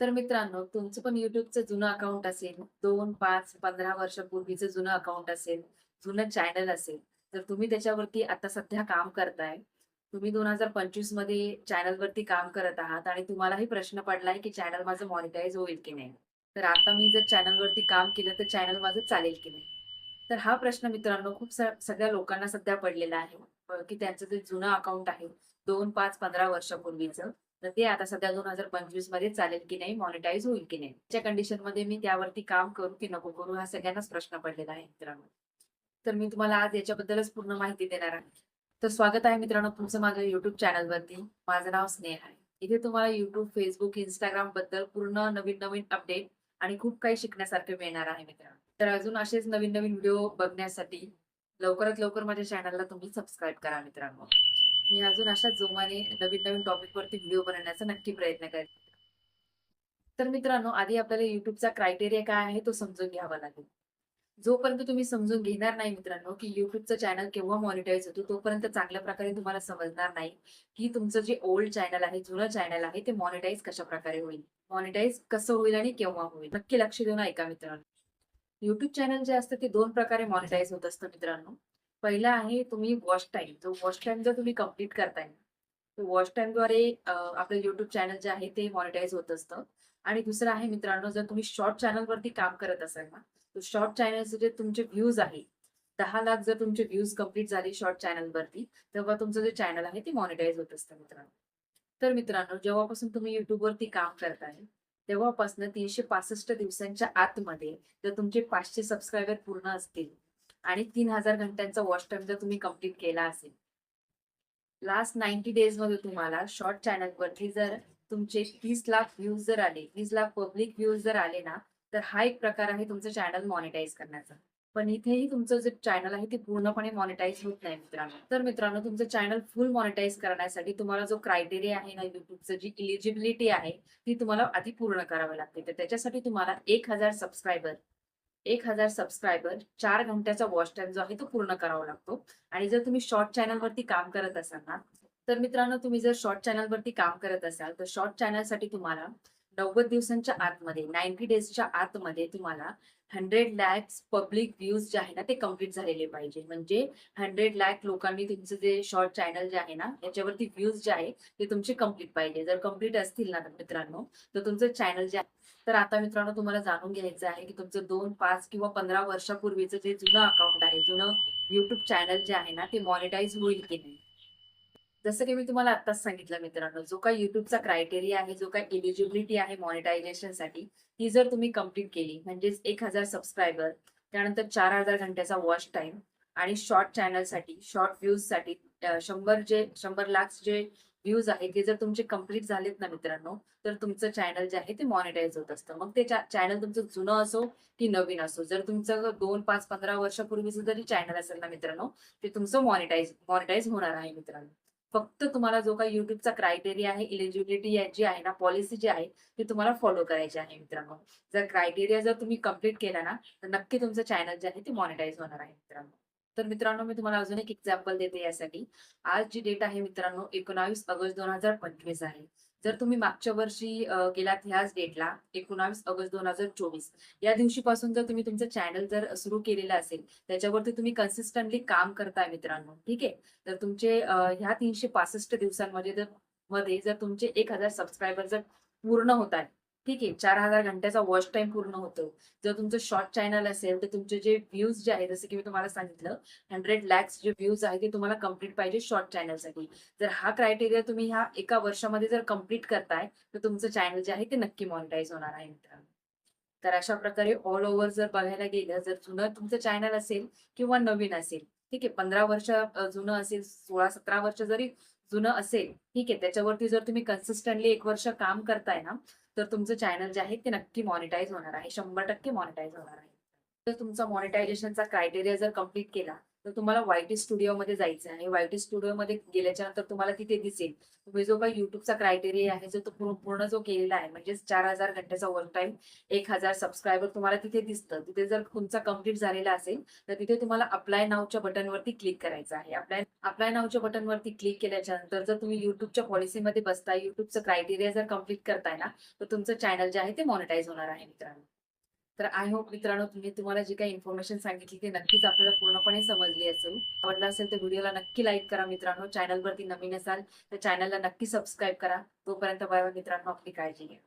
तर मित्रांनो, तुमचं पण युट्यूबचं जुनं अकाउंट असेल, 2, 5, 15 वर्षापूर्वीचं जुनं अकाउंट असेल, जुनं चॅनल असेल, तर तुम्ही त्याच्यावरती आता सध्या काम करताय. तुम्ही 2025 मध्ये चॅनलवरती काम करत आहात आणि तुम्हालाही प्रश्न पडलाय, की चॅनल माझं मॉनिटाईज होईल की नाही? तर आता मी जर चॅनलवरती काम केलं, तर चॅनल माझं चालेल की नाही? तर हा प्रश्न मित्रांनो खूप सगळ्या लोकांना सध्या पडलेला आहे, की त्यांचं जे जुनं अकाउंट आहे 2, 5, 15 वर्षापूर्वीचं, तर ते आता सध्या 2025 मध्ये चालेल की नाही? मॉनिटाईज होईल की नाही? त्या कंडिशनमध्ये मी त्यावरती काम करू की नको करू? हा सगळ्यांनाच प्रश्न पडलेला आहे मित्रांनो. तर मी तुम्हाला आज याच्याबद्दलच पूर्ण माहिती देणार आहे. तर स्वागत आहे मित्रांनो तुमचं माझ्या युट्यूब चॅनलवरती. माझं नाव स्नेहा आहे. इथे तुम्हाला युट्यूब फेसबुक इंस्टाग्रामबद्दल पूर्ण नवीन-नवीन अपडेट आणि खूप काही शिकण्यासारखे मिळणार आहे मित्रांनो. तर अजून असेच नवीन-नवीन व्हिडिओ बघण्यासाठी लवकरात लवकर माझ्या चॅनलला तुम्ही सबस्क्राईब करा मित्रांनो. मी अजून अशाच जोमाने नवीन-नवीन टॉपिक वरती व्हिडिओ बनवण्याचा नक्की प्रयत्न करेन. तर मित्रांनो, आधी आपल्याला युट्यूबचा क्रायटेरिया काय आहे तो समजून घ्यावा लागेल. जोपर्यंत तुम्ही समजून घेणार नाही मित्रांनो, की युट्यूबचं चॅनल केव्हा मॉनिटाईज होतो, तोपर्यंत चांगल्या प्रकारे तुम्हाला समजणार नाही, की तुमचं जे ओल्ड चॅनल आहे, जुनं चॅनल आहे, ते मॉनिटाईज कशा प्रकारे होईल? मॉनिटाईज कसं होईल आणि केव्हा होईल? नक्की लक्ष देऊन ऐका मित्रांनो. युट्यूब चॅनल जे असतं ते दोन प्रकारे मॉनिटाईज होत असतं मित्रांनो. पहिला आहे तुम्ही वॉच टाईम. जो वॉच टाईम जर तुम्ही कंप्लीट करताय, तर वॉच टाईमद्वारे आपलं युट्यूब चॅनल जे आहे ते मॉनिटाईज होत असतं. आणि दुसरं आहे मित्रांनो, जर तुम्ही शॉर्ट चॅनलवरती काम करत असाल ना, तर शॉर्ट चॅनलचे जे तुमचे व्ह्यूज आहे, दहा लाख जर तुमचे व्ह्यूज कंप्लीट झाले शॉर्ट चॅनलवरती, तेव्हा तुमचं जे चॅनल आहे ते मॉनिटाईज होत असतं मित्रांनो. तर मित्रांनो, जेव्हापासून तुम्ही युट्यूबवरती काम करताय, तेव्हापासून 365 दिवसांच्या आतमध्ये जर तुमचे पाचशे सबस्क्रायबर पूर्ण असतील आणि तीन हजार घंट्यांचा वॉच टाईम जर तुम्ही कंप्लीट केला असेल. लास्ट नाईंटी डेजमध्ये तुम्हाला शॉर्ट चॅनलवरती जर तुमचे तीस लाख व्ह्यूज जर आले, तीस लाख पब्लिक व्ह्यूज जर आले ना, तर हा एक प्रकार आहे तुमचं चॅनल मॉनिटाईज करण्याचा. पण इथेही तुमचं जे चॅनल आहे ते पूर्णपणे मॉनिटाईज होत नाही मित्रांनो. तर मित्रांनो, तुमचं चॅनल फुल मॉनिटाईज करण्यासाठी तुम्हाला जो क्रायटेरिया आहे ना युट्यूबचं जी एलिजिबिलिटी आहे, ती तुम्हाला आधी पूर्ण करावी लागते. तर त्याच्यासाठी तुम्हाला एक हजार सबस्क्रायबर एक हजार सबस्क्रायबर चार घंट्याचा वॉच टाईम जो आहे तो पूर्ण करावा लागतो. आणि जर तुम्ही शॉर्ट चॅनलवरती काम करत असाल ना, तर मित्रांनो तुम्ही जर शॉर्ट चॅनलवरती काम करत असाल, तर शॉर्ट चॅनलसाठी तुम्हाला 90 दिवसांच्या आतमध्ये 90 डेजच्या आतमध्ये तुम्हाला 100 लॅक्स पब्लिक व्ह्यूज जे आहे ना, ते कंप्लीट झालेले पाहिजे. म्हणजे हंड्रेड लॅक लोकांनी तुमचं जे शॉर्ट चॅनल जे आहे ना, याच्यावरती व्ह्यूज जे आहे ते तुमचे कंप्लीट पाहिजे. जर कंप्लीट असतील ना मित्रांनो, तर तुमचं चॅनल जे आहे तर आता मित्रांनो तुम्हाला जाणून घ्यायचं आहे, की तुमचं 2, 5 किंवा 15 वर्षापूर्वीचं जे जुनं अकाउंट आहे, जुनं युट्यूब चॅनल जे आहे ना, ते मॉनिटाईज होईल की नाही? जसं की मी तुम्हाला आत्ताच सांगितलं मित्रांनो, जो काही युट्यूबचा क्रायटेरिया आहे, जो काही एलिजिबिलिटी आहे मॉनिटायझेशनसाठी, ती जर तुम्ही कंप्लीट केली म्हणजेच 1000 सबस्क्रायबर, त्यानंतर चार हजार घंट्याचा वॉच टाईम आणि शॉर्ट चॅनलसाठी, शॉर्ट व्ह्यूजसाठी शंभर जे शंभर लाख जे व्ह्यूज आहे, ते जर तुमचे कंप्लीट झालेत ना मित्रांनो, तर तुमचं चॅनल जे आहे ते मॉनिटाईज होत असतं. मग ते चॅनल तुमचं जुनं असो की नवीन असो. जर तुमचं 2, 5, 15 वर्षापूर्वीचं जरी चॅनल असेल ना मित्रांनो, ते तुमचं मॉनिटाईज मॉनिटाईज होणार आहे मित्रांनो. फक्त तुम्हाला जो काही युट्यूबचा क्रायटेरिया आहे, इलिजिबिलिटी जी आहे ना, पॉलिसी जी आहे, ती तुम्हाला फॉलो करायची आहे मित्रांनो. जर क्रायटेरिया जर तुम्ही कंप्लीट केला ना, तर नक्की तुमचं चॅनल जे आहे ते मॉनिटाईज होणार आहे मित्रांनो. तर मित्रांनो, मी तुम्हाला अजून एक एक्झाम्पल देते यासाठी. आज जी डेट आहे मित्रांनो 19 ऑगस्ट 2025 आहे. जर तुम्ही मागच्या वर्षी गेलात ह्याच डेटला 19 ऑगस्ट 2024 या दिवशीपासून जर तुम्ही तुमचं चॅनल जर सुरू केलेलं असेल, त्याच्यावरती तुम्ही कन्सिस्टंटली काम करताय मित्रांनो, ठीक आहे. तर तुमचे ह्या तीनशे पासष्ट दिवसांमध्ये जर मध्ये जर तुमचे एक हजार सबस्क्रायबर जर पूर्ण होत आहे ठीक आहे. चार हजार घंट्याचा वॉच टाईम पूर्ण होतो. जर तुमचं शॉर्ट चॅनल असेल, तर तुमचे जे व्ह्यूज जे आहेत, जसं की मी तुम्हाला सांगितलं 100 लॅक्स जे व्ह्यूज आहेत, ते तुम्हाला कंप्लीट पाहिजे शॉर्ट चॅनलसाठी. जर हा क्रायटेरिया तुम्ही ह्या एका वर्षामध्ये जर कंप्लीट करताय, तर तुमचं चॅनल जे आहे ते नक्की मॉनिटाईज होणार आहे मित्रांनो. तर अशा प्रकारे ऑल ओव्हर जर बघायला गेलं, जर जुनं तुमचं चॅनल असेल किंवा नवीन असेल, ठीक आहे. 15 वर्ष जुनं असेल, 16-17 वर्ष जरी जुनं असेल, ठीक आहे. त्याच्यावरती जर तुम्ही कन्सिस्टंटली एक वर्ष काम करताय ना, तर तुमचं चॅनल जे आहे ते नक्की मॉनिटाईज होणार आहे. 100% मॉनिटाईज होणार आहे. जर तुमचा मॉनिटायझेशनचा क्रायटेरिया जर कंप्लीट केला, तर तुम्हाला वायटी स्टुडिओमध्ये जायचं आहे आणि वायटी स्टुडिओमध्ये गेल्याच्यानंतर तुम्हाला तिथे दिसेल. तुम्ही जो काही युट्यूबचा क्रायटेरिया आहे जो तो पूर्ण जो केलेला आहे म्हणजे चार हजार घंट्याचा वर्क टाइम एक हजार सबस्क्रायबर तुम्हाला तिथे दिसतं. तिथे जर तुमचा कंप्लीट झालेला असेल तर तिथे तुम्हाला अप्लाय नावच्या बटनवरती क्लिक करायचं आहे. अप्लाय अप्लाय नावच्या बटनवरती क्लिक केल्याच्यानंतर जर तुम्ही युट्यूबच्या पॉलिसीमध्ये बसताय युट्यूबचं क्रायटेरिया जर कंप्लीट करताय ना तर तुमचं चॅनल जे आहे ते मॉनिटाईज होणार आहे मित्रांनो. तर आय होप मित्रांनो तुम्ही तुम्हाला जी काही इन्फॉर्मेशन सांगितली ती नक्कीच आपल्याला पूर्णपणे समजली असेल. आवडला असेल तर व्हिडिओला नक्की लाईक करा मित्रांनो. चॅनलवरती नवीन असाल तर चॅनलला नक्की सबस्क्राईब करा. तोपर्यंत बाय मित्रांनो. आपली काळजी घ्या.